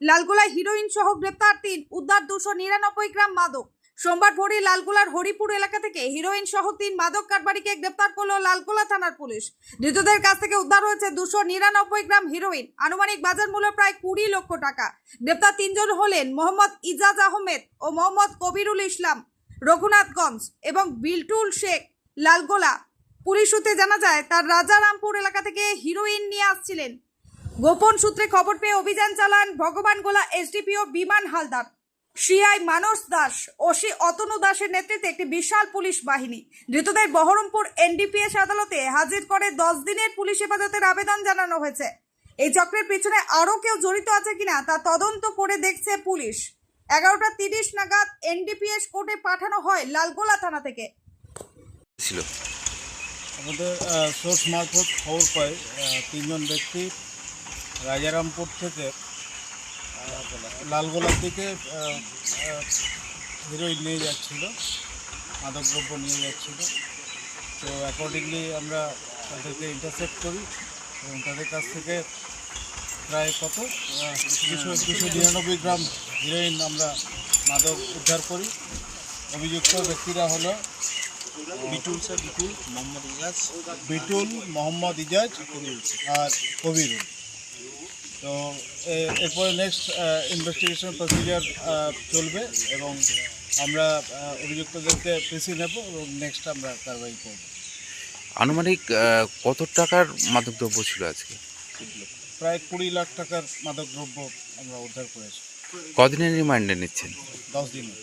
লালগোলায় heroine সহ গ্রেপ্তার তিন, উদ্ধার দুশো নিরানব্বই গ্রাম মাদক। সোমবার ভোরে লালগোলার হরিপুর এলাকা থেকে হিরোইন সহ তিন মাদক কারবারিকে গ্রেপ্তার করল লালগোলা থানার পুলিশ। ধৃতদের কাছ থেকে উদ্ধার হয়েছে দুশো নিরানব্বই গ্রাম হিরোইন, আনুমানিক বাজার মূল্য প্রায় কুড়ি লক্ষ টাকা। গ্রেপ্তার তিনজন হলেন মোহাম্মদ ইজাজ আহমেদ ও মোহাম্মদ কবিরুল ইসলাম। রঘুনাথগঞ্জ এবং বিল্টুল শেখ, লালগোলা। পুলিশ সূত্রে জানা যায়, তার রাজারামপুর এলাকা থেকে হিরোইন নিয়ে আসছিলেন। গোপন সূত্রে খবর পেয়ে অভিযান চালান ভগবান ভগবানগোলা এসডিপিও বিমান হালদার। সিআই মানস দাস ও ওসি অতনু দাসের নেতৃত্বে একটি বিশাল পুলিশ বাহিনী। ধৃতদের বহরমপুর এনডিপিএস আদালতে হাজির করে দশ দিনের পুলিশ হেফাজতের আবেদন জানানো হয়েছে। এই চক্রের পিছনে আরও কেউ জড়িত আছে কিনা তা তদন্ত করে দেখছে পুলিশ। এগারোটা তিরিশ নাগাদ এনডিপিএস কোর্টে পাঠানো হয় লালগোলা থানা থেকে। ছিল। আমাদের সোর্স মারফত খবর পাই তিনজন ব্যক্তি রাজারামপুর থেকে লালগোলার দিকে হিরোইন নিয়ে যাচ্ছিল মাদকদ্রব্য নিয়ে যাচ্ছিল। তো অ্যাকর্ডিংলি আমরা তাদেরকে ইন্টারসেপ্ট করি এবং তাদের কাছ থেকে প্রায় কত দুশো দুশো নিরানব্বই গ্রাম হিরোইন আমরা মাদক উদ্ধার করি। অভিযুক্ত ব্যক্তিরা হলো বিটুল স্যার বিটুল মোহাম্মদ ইজাজ। বিটুল মোহাম্মদ ইজাজ আর কবিরুল তো এরপরে নেক্সট ইনভেস্টিগেশন প্রসিজার চলবে এবং আমরা অভিযুক্তদেরকে পিসি নেব এবং নেক্সট আমরা কারবাই করব। আনুমানিক কত টাকার মাদকদ্রব্য ছিল আজকে? প্রায় কুড়ি লাখ টাকার মাদকদ্রব্য আমরা উদ্ধার করেছি। কদিনের রিমান্ডে নিচ্ছেন? দশ দিনে